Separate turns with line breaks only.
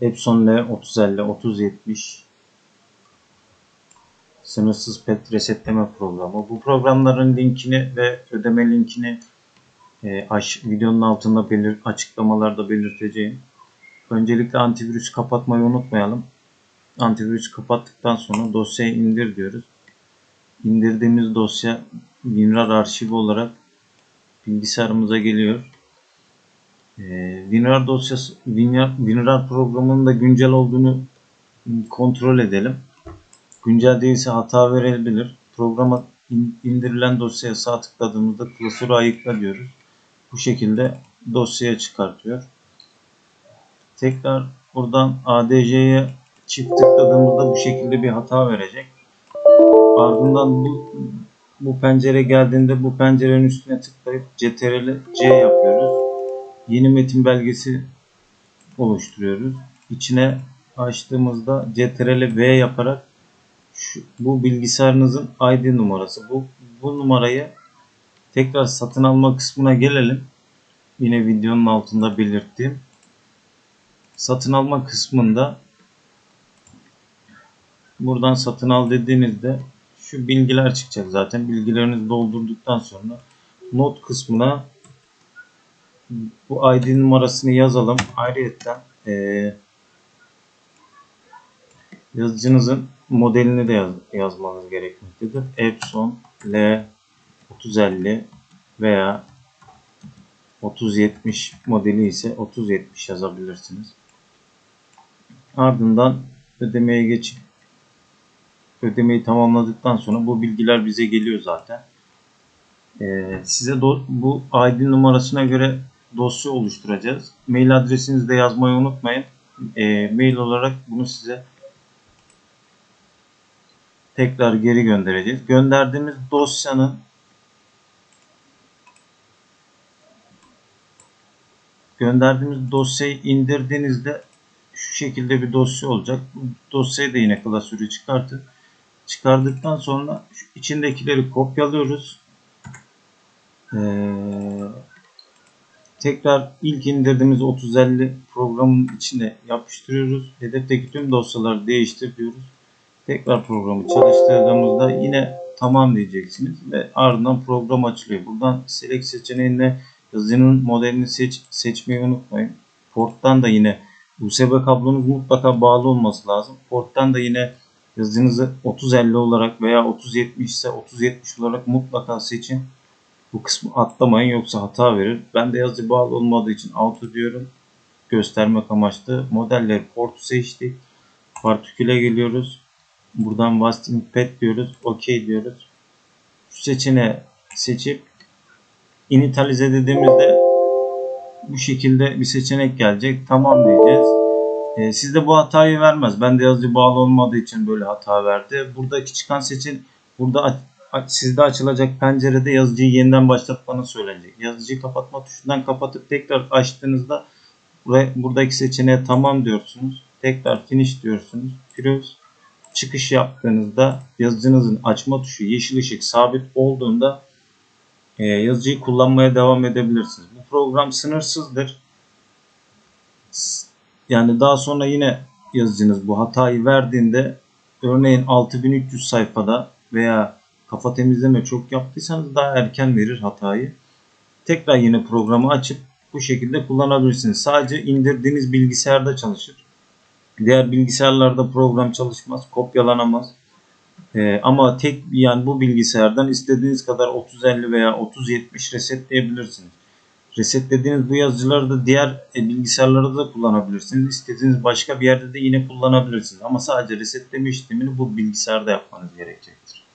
Epson L 3050 3070 sınırsız pet resetleme programı. Bu programların linkini ve ödeme linkini e, aş, videonun altında belir, açıklamalarda belirteceğim. Öncelikle antivirüs kapatmayı unutmayalım. Antivirüs kapattıktan sonra dosyayı indir diyoruz. İndirdiğimiz dosya WinRAR arşivi olarak bilgisayarımıza geliyor. Ee, WinRAR dosyası, WinRAR, programının da güncel olduğunu kontrol edelim. Güncel değilse hata verebilir. Programa in- indirilen dosyaya sağ tıkladığımızda klasörü ayıkla diyoruz. Bu şekilde dosyaya çıkartıyor. Tekrar buradan ADC'ye çift tıkladığımızda bu şekilde bir hata verecek. Ardından bu bu pencere geldiğinde bu pencerenin üstüne tıklayıp CTRL C yapıyoruz. Yeni metin belgesi oluşturuyoruz. İçine açtığımızda CTRL V yaparak şu, bu bilgisayarınızın ID numarası. Bu, bu numarayı tekrar satın alma kısmına gelelim. Yine videonun altında belirttiğim. Satın alma kısmında buradan satın al dediğinizde şu bilgiler çıkacak zaten. Bilgilerinizi doldurduktan sonra not kısmına bu ID numarasını yazalım. Ayrıca e, yazıcınızın modelini de yaz, yazmanız gerekmektedir. Epson L 3050 veya 3070 modeli ise 3070 yazabilirsiniz. Ardından ödemeye geçip ödemeyi tamamladıktan sonra bu bilgiler bize geliyor zaten. Ee, size bu ID numarasına göre dosya oluşturacağız. Mail adresinizi de yazmayı unutmayın. Ee, mail olarak bunu size tekrar geri göndereceğiz. Gönderdiğimiz dosyanın gönderdiğimiz dosyayı indirdiğinizde şu şekilde bir dosya olacak. Bu dosyayı da yine klasörü çıkartıp çıkardıktan sonra içindekileri kopyalıyoruz. Ee, tekrar ilk indirdiğimiz 3050 programın içine yapıştırıyoruz. Hedefteki tüm dosyaları değiştir diyoruz. Tekrar programı çalıştırdığımızda yine tamam diyeceksiniz ve ardından program açılıyor. Buradan select seçeneğinde yazının modelini seç, seçmeyi unutmayın. Porttan da yine USB kablonuz mutlaka bağlı olması lazım. Porttan da yine yazınızı 3050 olarak veya 3070 ise 3070 olarak mutlaka seçin. Bu kısmı atlamayın yoksa hata verir. Ben de yazı bağlı olmadığı için auto diyorum. Göstermek amaçlı. Modelleri portu seçtik. Partiküle geliyoruz. Buradan Wasting Pad diyoruz. OK diyoruz. Şu seçeneği seçip initialize dediğimizde bu şekilde bir seçenek gelecek. Tamam diyeceğiz. E, sizde bu hatayı vermez. Ben de yazıcı bağlı olmadığı için böyle hata verdi. Buradaki çıkan seçin burada sizde açılacak pencerede yazıcıyı yeniden başlatmanı söyleyecek. Yazıcıyı kapatma tuşundan kapatıp tekrar açtığınızda buraya, buradaki seçeneğe tamam diyorsunuz. Tekrar finish diyorsunuz. Close çıkış yaptığınızda yazıcınızın açma tuşu yeşil ışık sabit olduğunda e, yazıcıyı kullanmaya devam edebilirsiniz. Bu program sınırsızdır. Yani daha sonra yine yazıcınız bu hatayı verdiğinde örneğin 6300 sayfada veya kafa temizleme çok yaptıysanız daha erken verir hatayı. Tekrar yine programı açıp bu şekilde kullanabilirsiniz. Sadece indirdiğiniz bilgisayarda çalışır. Diğer bilgisayarlarda program çalışmaz, kopyalanamaz. Ee, ama tek yani bu bilgisayardan istediğiniz kadar 3050 veya 3070 resetleyebilirsiniz. Resetlediğiniz bu yazıcıları da diğer e, bilgisayarlarda da kullanabilirsiniz. İstediğiniz başka bir yerde de yine kullanabilirsiniz. Ama sadece resetleme işlemini bu bilgisayarda yapmanız gerekecektir.